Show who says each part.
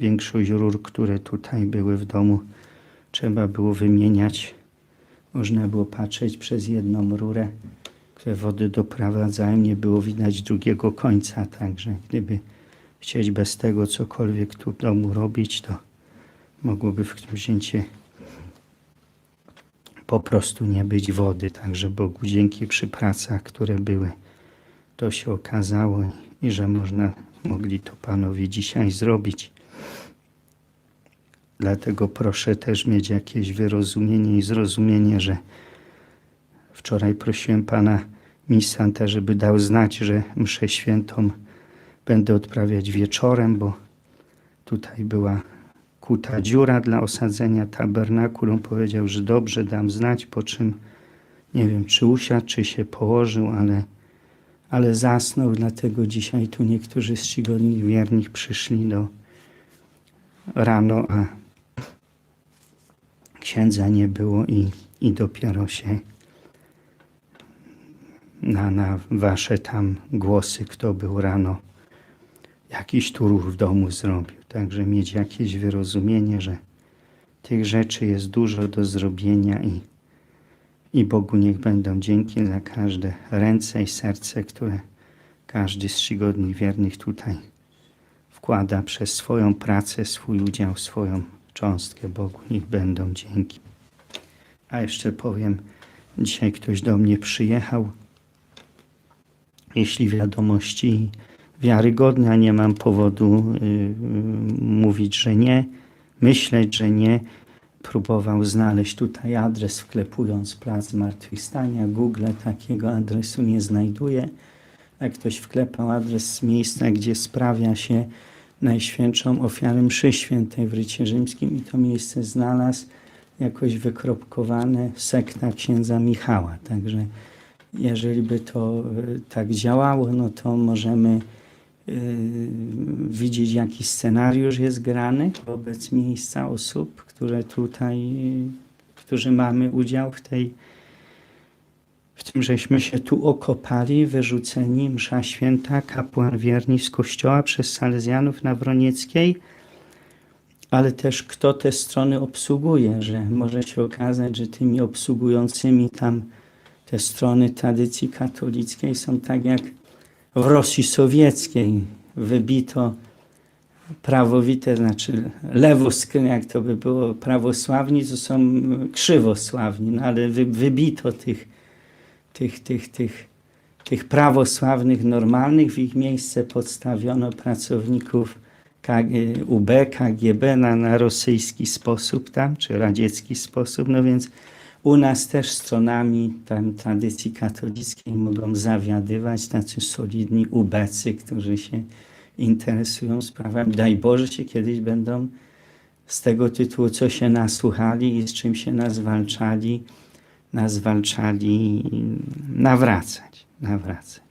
Speaker 1: większość rur, które tutaj były w domu, trzeba było wymieniać. Można było patrzeć przez jedną rurę, które wody doprowadzają, nie było widać drugiego końca, także gdyby chcieć bez tego cokolwiek tu w domu robić, to mogłoby w którymś momencie po prostu nie być wody. Także Bogu dzięki przy pracach, które były, to się okazało i że można, mogli to panowie dzisiaj zrobić. Dlatego proszę też mieć jakieś wyrozumienie i zrozumienie, że wczoraj prosiłem pana misanta, żeby dał znać, że mszę świętą będę odprawiać wieczorem, bo tutaj była kuta dziura dla osadzenia tabernakulum. Powiedział, że dobrze, dam znać, po czym nie wiem, czy usiadł, czy się położył, ale, ale zasnął, dlatego dzisiaj tu niektórzy z czcigodnych wiernych przyszli do rano, a księdza nie było i, i dopiero się na, na wasze tam głosy, kto był rano, jakiś tu ruch w domu zrobił. Także mieć jakieś wyrozumienie, że tych rzeczy jest dużo do zrobienia i, i Bogu niech będą dzięki za każde ręce i serce, które każdy z czcigodnych wiernych tutaj wkłada przez swoją pracę, swój udział, swoją cząstkę. Bogu niech będą dzięki. A jeszcze powiem, dzisiaj ktoś do mnie przyjechał. Jeśli wiadomości wiarygodne, a nie mam powodu y, y, mówić, że nie, myśleć, że nie, próbował znaleźć tutaj adres, wklepując Plac Zmartwychwstania. Google takiego adresu nie znajduje. Jak ktoś wklepał adres miejsca, gdzie sprawia się Najświętszą ofiarę mszy świętej w Rycie Rzymskim i to miejsce znalazł jakoś wykropkowane sekta księdza Michała. Także jeżeli by to y, tak działało, no to możemy y, widzieć, jaki scenariusz jest grany wobec miejsca osób, które tutaj, którzy mamy udział w tej, w tym, żeśmy się tu okopali, wyrzuceni, msza święta, kapłan wierni z kościoła przez Salezjanów na Wronieckiej, ale też kto te strony obsługuje, że może się okazać, że tymi obsługującymi tam te strony tradycji katolickiej są tak jak w Rosji Sowieckiej. Wybito prawowite, znaczy lewoskrę, jak to by było, prawosławni, to są krzywosławni, no ale wy, wybito tych, tych, tych, tych, tych prawosławnych, normalnych, w ich miejsce podstawiono pracowników UB, KGB na, na rosyjski sposób tam, czy radziecki sposób, no więc u nas też stronami tam tradycji katolickiej mogą zawiadywać tacy solidni ubecy, którzy się interesują sprawami. Daj Boże się kiedyś będą z tego tytułu, co się nasłuchali i z czym się nazwalczali, nazwalczali nawracać, nawracać.